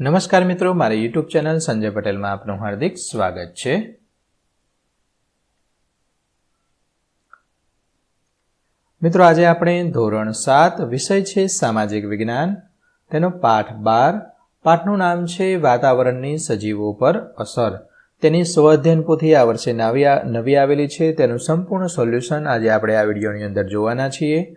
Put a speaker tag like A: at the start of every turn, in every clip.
A: નમસ્કાર મિત્રો, મારી યુટ્યુબ ચેનલ સંજય પટેલમાં આપનું હાર્દિક સ્વાગત છે. મિત્રો, આજે આપણે ધોરણ સાત, વિષય છે સામાજિક વિજ્ઞાન. તેનો પાઠ બાર. પાઠનું નામ છે વાતાવરણની સજીવો પર અસર. તેની સ્વઅધ્યયન પોથી આ વર્ષે નવી નવી આવેલી છે. તેનું સંપૂર્ણ સોલ્યુશન આજે આપણે આ વિડીયોની અંદર જોવાના છીએ.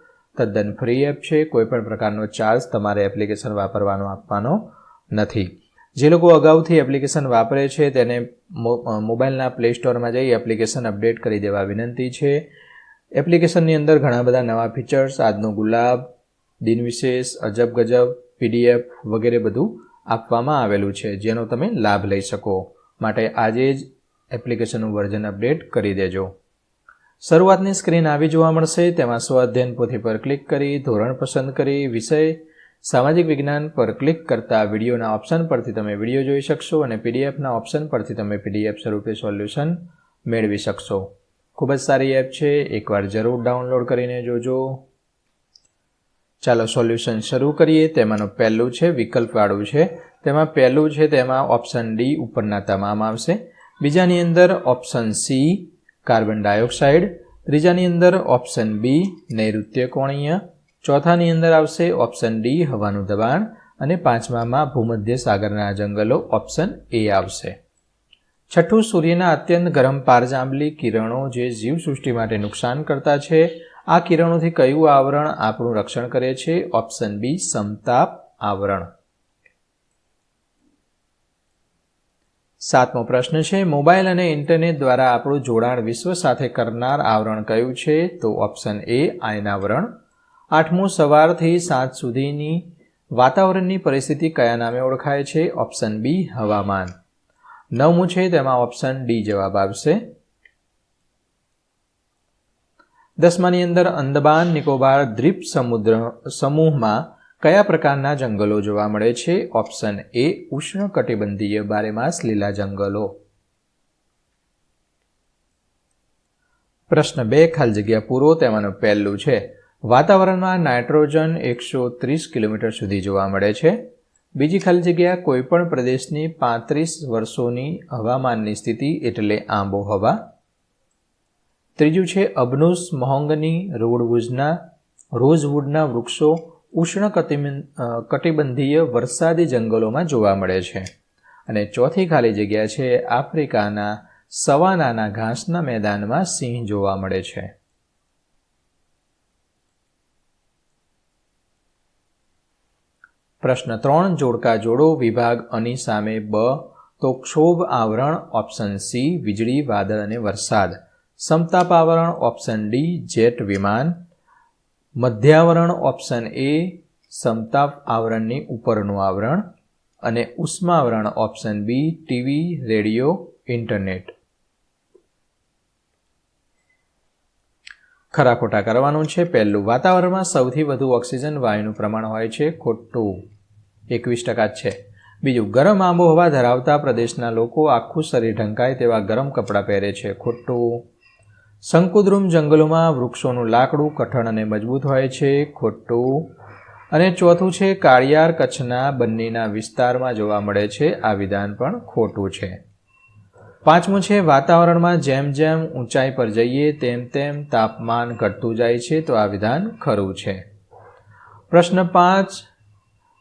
A: તદ્દન ફ્રી એપ છે. કોઈપણ પ્રકારનો ચાર્જ તમારે એપ્લિકેશન વાપરવાનો આપવાનો નથી. જે લોકો અગાઉથી એપ્લિકેશન વાપરે છે, તેને મોબાઈલના પ્લે સ્ટોરમાં જઈ એપ્લિકેશન અપડેટ કરી દેવા વિનંતી છે. એપ્લિકેશનની અંદર ઘણા બધા નવા ફીચર્સ આજનો ગુલાબ દિનવિશેષ અજબ ગજબ પીડીએફ વગેરે બધું આપવામાં આવેલું છે, જેનો તમે લાભ લઈ શકો. માટે આજે જ એપ્લિકેશનનું વર્ઝન અપડેટ કરી દેજો. શરૂઆતની સ્ક્રીન આવી જોવા મળશે. તેમાં સ્વાધ્યયન પોથી પર ક્લિક કરી, ધોરણ પસંદ કરી, વિષય, સામાજિક વિજ્ઞાન પર ક્લિક કરતા વિડીયોના ઓપ્શન પરથી તમે વીડિયો જોઈ શકશો અને પીડીએફના ઓપ્શન પરથી તમે પીડીએફ સ્વરૂપે સોલ્યુશન મેળવી શકશો. ખૂબ જ સારી એપ છે. એકવાર જરૂર ડાઉનલોડ કરીને જોજો. ચાલો સોલ્યુશન શરૂ કરીએ. તેમાંનું પહેલું છે, વિકલ્પવાળું છે. તેમાં પહેલું છે, તેમાં ઓપ્શન ડી ઉપરના તમામ આવશે. બીજાની અંદર ઓપ્શન સી કાર્બન ડાયોક્સાઇડ, ત્રીજાની અંદર ઓપ્શન બી નૈઋત્ય કોણીય, ચોથાની અંદર આવશે ઓપ્શન ડી હવાનું દબાણ, અને પાંચમામાં ભૂમધ્ય સાગરના જંગલો, ઓપ્શન એ આવશે. છઠ્ઠું, સૂર્યના અત્યંત ગરમ પારજાંબલી કિરણો જે જીવસૃષ્ટિ માટે નુકસાન કરતા છે, આ કિરણોથી કયું આવરણ આપણું રક્ષણ કરે છે? ઓપ્શન બી સમતાપ આવરણ. સાતમો પ્રશ્ન છે, મોબાઈલ અને ઇન્ટરનેટ દ્વારા આપણું જોડાણ વિશ્વ સાથે કરનાર આવરણ કયું છે? તો ઓપ્શન એ આયનાવરણ આઠમું સવારથી સાંજ સુધીની વાતાવરણની પરિસ્થિતિ કયા નામે ઓળખાય છે? ઓપ્શન બી હવામાન. નવમું છે, તેમાં ઓપ્શન ડી જવાબ આવશે. દસમાની અંદર અંદમાન નિકોબાર દ્વીપ સમુદ્ર સમૂહમાં કયા પ્રકારના જંગલો જોવા મળે છે? ઓપ્શન એ ઉષ્ણકટિબંધીય બારેમાસ લીલા જંગલો. પ્રશ્ન બે, ખાલી જગ્યા પૂરો તેમાંનું પહેલું છે. વાતાવરણમાં નાઇટ્રોજન એકસો ત્રીસ કિલોમીટર સુધી જોવા મળે છે. બીજી ખાલી જગ્યા કોઈપણ પ્રદેશની પાંત્રીસ વર્ષોની હવામાનની સ્થિતિ એટલે આંબોહવા. ત્રીજું છે અબનુસ મહોંગની રોડવુડના રોઝવુડના વૃક્ષો ઉષ્ણ કટિબંધીય વરસાદી જંગલોમાં જોવા મળે છે. અને ચોથી ખાલી જગ્યા છે આફ્રિકાના સવાનાના ઘાસના મેદાનમાં સિંહ જોવા મળે છે. પ્રશ્ન ત્રણ, જોડકા જોડો, વિભાગ અની સામે બ, તો ક્ષોભ આવરણ, ઓપ્શન સી, વીજળી, વાદળ અને વરસાદ. સમતાપ આવરણ, ઓપ્શન ડી, જેટ વિમાન. મધ્યાવરણ ઓપ્શન એ સમતાપ આવરણની ઉપરનું આવરણ અને ઉષ્માવરણ option B TV, radio, internet. ખરા ખોટા કરવાનું છે. પહેલું, વાતાવરણમાં સૌથી વધુ ઓક્સિજન વાયુનું પ્રમાણ હોય છે ખોટું. એકવીસ ટકા છે. બીજું, ગરમ આબોહવા ધરાવતા પ્રદેશના લોકો આખું શરીર ઢંકાય તેવા ગરમ કપડાં પહેરે છે ખોટું. શંકુદ્રુમ જંગલોમાં વૃક્ષોનું લાકડું કઠણ અને મજબૂત હોય છે, ખોટું. અને ચોથું છે, કાળિયાર કચ્છના બંનેના વિસ્તારમાં જોવા મળે છે, આ વિધાન પણ ખોટું છે. પાંચમું છે, વાતાવરણમાં જેમ જેમ ઊંચાઈ પર જઈએ તેમ તેમ તાપમાન ઘટતું જાય છે, તો આ વિધાન ખરું છે. પ્રશ્ન પાંચ,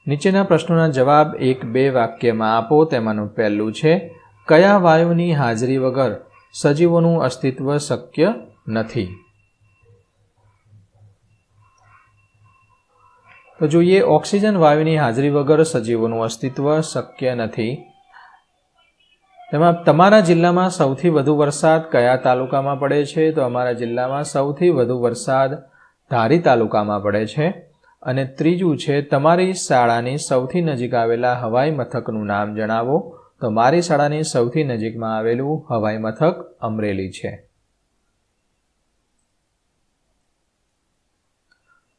A: નીચેના પ્રશ્નોના જવાબ એક બે વાક્યમાં આપો, તેમાંનું પહેલું છે, કયા વાયુની હાજરી વગર સજીવોનું અસ્તિત્વ શક્ય નથી. તો જોઈએ, ઓક્સિજન વાયુની હાજરી વગર સજીવોનું અસ્તિત્વ શક્ય નથી. તેમાં તમારા જિલ્લામાં સૌથી વધુ વરસાદ કયા તાલુકામાં પડે છે? તો અમારા જિલ્લામાં સૌથી વધુ વરસાદ ધારી તાલુકામાં પડે છે. અને ત્રીજું છે, તમારી શાળાની સૌથી નજીક આવેલા હવાઈ મથકનું નામ જણાવો. તો મારી શાળાની સૌથી નજીકમાં આવેલું હવાઈ મથક અમરેલી છે.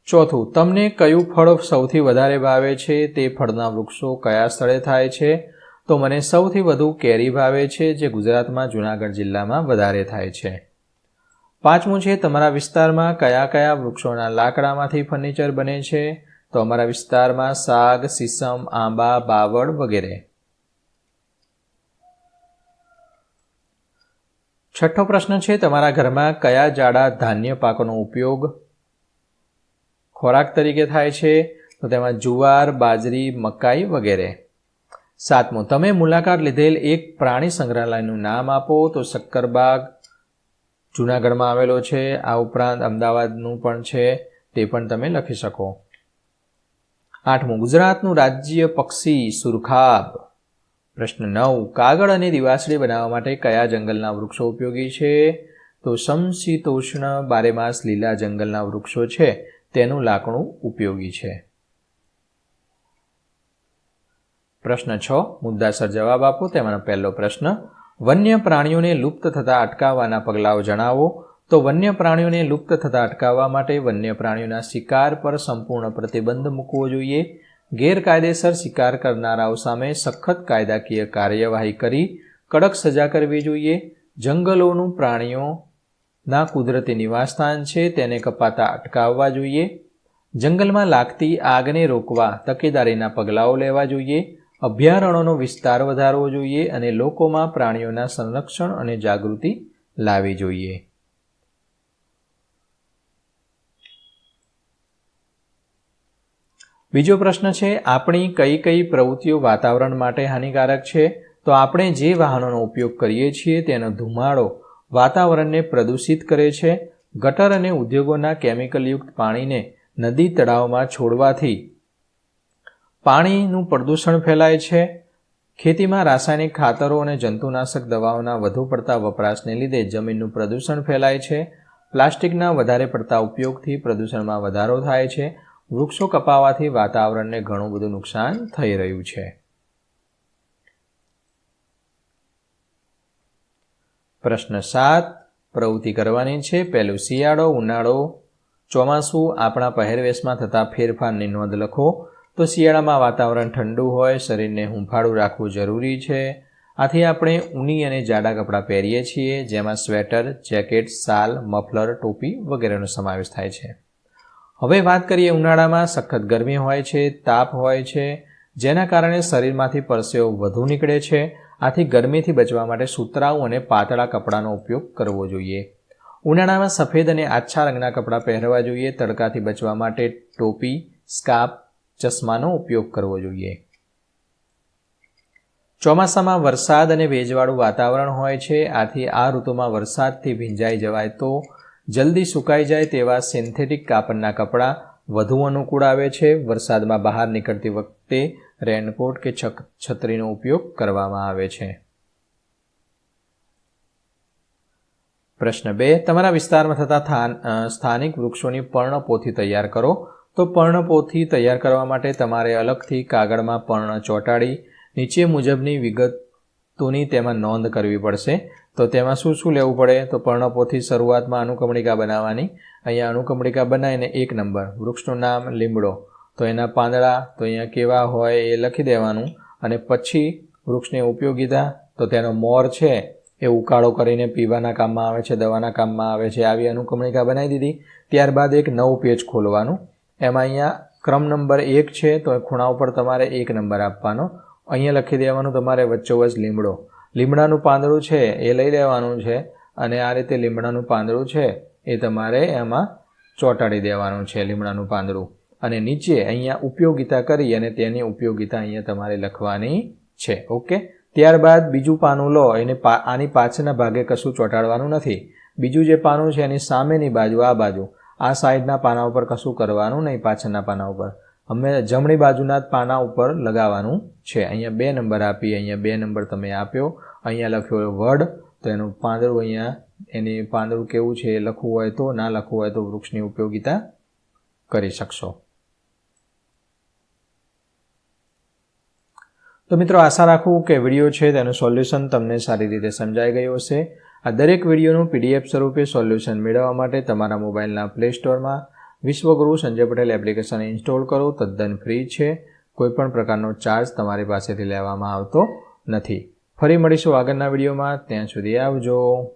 A: ચોથું, તમને કયું ફળ સૌથી વધારે ભાવે છે? તે ફળના વૃક્ષો કયા સ્થળે થાય છે? તો મને સૌથી વધુ કેરી ભાવે છે, જે ગુજરાતમાં જૂનાગઢ જિલ્લામાં વધારે થાય છે. પાંચમું છે, તમારા વિસ્તારમાં કયા કયા વૃક્ષોના લાકડામાંથી ફર્નિચર બને છે? તો અમારા વિસ્તારમાં સાગ, સીસમ, આંબા, બાવળ વગેરે. છઠ્ઠો પ્રશ્ન છે, તમારા ઘરમાં કયા જાડા ધાન્ય પાકોનો ઉપયોગ ખોરાક તરીકે થાય છે? તો તેમાં જુવાર, બાજરી, મકાઈ વગેરે. સાતમું, તમે મુલાકાત લીધેલ એક પ્રાણી સંગ્રહાલયનું નામ આપો. તો શક્કરબાગ જૂનાગઢમાં આવેલો છે. આ ઉપરાંત અમદાવાદનું પણ છે. તે પણ તમે લખી શકો. આઠમું, ગુજરાતનું રાજ્ય પક્ષી સુરખાબ. પ્રશ્ન નવ, કાગળ અને દિવાસળી બનાવવા માટે કયા જંગલના વૃક્ષો ઉપયોગી છે? તો સમશીતોષ્ણ બારેમાસ લીલા જંગલના વૃક્ષો છે. તેનું લાકડું ઉપયોગી છે. પ્રશ્ન છ, મુદ્દાસર જવાબ આપો. તેમાંનો પહેલો પ્રશ્ન વન્ય પ્રાણીઓને લુપ્ત થતા અટકાવવાના પગલાઓ જણાવો. તો વન્ય પ્રાણીઓને લુપ્ત થતા અટકાવવા માટે વન્ય પ્રાણીઓના શિકાર પર સંપૂર્ણ પ્રતિબંધ મૂકવો જોઈએ. ગેરકાયદેસર શિકાર કરનારાઓ સામે સખત કાયદાકીય કાર્યવાહી કરી, કડક સજા કરવી જોઈએ. જંગલોનું પ્રાણીઓના કુદરતી નિવાસસ્થાન છે, તેને કપાતા અટકાવવા જોઈએ. જંગલમાં લાગતી આગને રોકવા તકેદારીના પગલાઓ લેવા જોઈએ. અભયારણ્યોનો વિસ્તાર વધારવો જોઈએ અને લોકોમાં પ્રાણીઓના સંરક્ષણ અને જાગૃતિ લાવવી જોઈએ. બીજો પ્રશ્ન છે, આપણી કઈ કઈ પ્રવૃત્તિઓ વાતાવરણ માટે હાનિકારક છે? તો આપણે જે વાહનોનો ઉપયોગ કરીએ છીએ તેનો ધુમાડો વાતાવરણને પ્રદૂષિત કરે છે. ગટર અને ઉદ્યોગોના કેમિકલયુક્ત પાણીને નદી તળાવમાં છોડવાથી પાણીનું પ્રદૂષણ ફેલાય છે. ખેતીમાં રાસાયણિક ખાતરો અને જંતુનાશક દવાઓના વધુ પડતા વપરાશને લીધે જમીનનું પ્રદૂષણ ફેલાય છે. પ્લાસ્ટિકના વધારે પડતા ઉપયોગથી પ્રદૂષણમાં વધારો થાય છે. વૃક્ષો કપાવાથી વાતાવરણને ઘણું બધું નુકસાન થઈ રહ્યું છે. પ્રશ્ન સાત. પ્રવૃત્તિ કરવાની છે. પહેલું શિયાળો, ઉનાળો. ચોમાસું આપણા પહેરવેશમાં થતા ફેરફારની નોંધ લખો. તો શિયાળામાં વાતાવરણ ઠંડુ હોય, શરીરને હૂંફાળું રાખવું જરૂરી છે. આથી આપણે ઊની અને જાડા કપડાં પહેરીએ છીએ, જેમાં સ્વેટર, જેકેટ, સાલ, મફલર, ટોપી વગેરેનો સમાવેશ થાય છે. હવે વાત કરીએ ઉનાળામાં સખત ગરમી હોય છે, તાપ હોય છે, જેના કારણે શરીરમાંથી પરસેવો વધુ નીકળે છે. આથી ગરમીથી બચવા માટે સુતરાઉ અને પાતળા કપડાનો ઉપયોગ કરવો જોઈએ. ઉનાળામાં સફેદ અને આછા રંગના કપડાં પહેરવા જોઈએ. તડકાથી બચવા માટે ટોપી, સ્કાર્ફ, ચશ્માનો ઉપયોગ કરવો જોઈએ. ચોમાસામાં વરસાદ અને ભેજવાળું વાતાવરણ હોય છે. આથી આ ઋતુમાં વરસાદથી ભીંજાઈ જવાય તો જલ્દી સુકાઈ જાય તેવા સિન્થેટિક કાપડના કપડાં વધુ અનુકૂળ આવે છે. વરસાદમાં બહાર નીકળતી વખતે રેનકોટ કે છત્રીનો ઉપયોગ કરવામાં આવે છે. પ્રશ્ન બે. તમારા વિસ્તારમાં થતા સ્થાનિક વૃક્ષોની પર્ણપોથી તૈયાર કરો. તો પર્ણપોથી તૈયાર કરવા માટે તમારે અલગથી કાગળમાં પર્ણ ચોંટાડી, નીચે મુજબની વિગતોની તેમાં નોંધ કરવી પડશે. તો તેમાં શું શું લેવું પડે? તો પર્ણપોથી શરૂઆતમાં અનુકમણિકા બનાવવાની. અહીંયા અનુકમણિકા બનાવીને એક નંબર. વૃક્ષનું નામ લીમડો. તો એના પાંદડા, તો અહીંયા કેવા હોય એ લખી દેવાનું. અને પછી વૃક્ષની ઉપયોગીતા, તો તેનો મોર છે એ ઉકાળો કરીને પીવાના કામમાં આવે છે, દવાના કામમાં આવે છે. આવી અનુકમણિકા બનાવી દીધી. ત્યારબાદ એક નવું પેજ ખોલવાનું. એમાં અહીંયા ક્રમ નંબર એક છે, તો ખૂણા ઉપર તમારે એક નંબર આપવાનો. અહીંયા લખી દેવાનું તમારે વચ્ચોવચ લીમડો. લીમડાનું પાંદડું છે, એ લઈ લેવાનું છે. અને આ રીતે લીમડાનું પાંદડું છે, એ તમારે એમાં ચોંટાડી દેવાનું છે લીમડાનું પાંદડું. અને નીચે અહીંયા ઉપયોગિતા કરી અને તેની ઉપયોગિતા અહીંયા તમારે લખવાની છે. ઓકે? ત્યારબાદ બીજું પાનું લો, એને આની પાછળના ભાગે કશું ચોંટાડવાનું નથી. બીજું જે પાનું છે એની સામેની બાજુ, આ બાજુ. આ સાઈડના પાના ઉપર કશું કરવાનું નહીં, પાછળના પાના ઉપર. અમે જમણી બાજુના પાના ઉપર લગાવવાનું છે. અહીંયા બે નંબર આપી, અહીંયા બે નંબર તમે આપ્યો. અહીંયા લખ્યો વર્ડ તો એનું પાંદડું અહીંયા, એની પાંદડું કેવું છે એ લખવું હોય તો, ના લખવું હોય તો વૃક્ષની ઉપયોગિતા કરી શકશો. તો મિત્રો, આશા રાખું કે વીડિયો છે તેનું સોલ્યુશન તમને સારી રીતે સમજાઈ ગયું હશે. આ દરેક વિડીયોનું પીડીએફ સ્વરૂપે સોલ્યુશન મેળવવા માટે તમારા મોબાઈલના પ્લે સ્ટોરમાં વિશ્વગુરુ સંજય પટેલ એપ્લિકેશન ઇન્સ્ટોલ કરો, તદ્દન ફ્રી છે. કોઈપણ પ્રકારનો ચાર્જ તમારી પાસેથી લેવામાં આવતો નથી. ફરી મળીશું આગળના વિડીયોમાં. ત્યાં સુધી આવજો.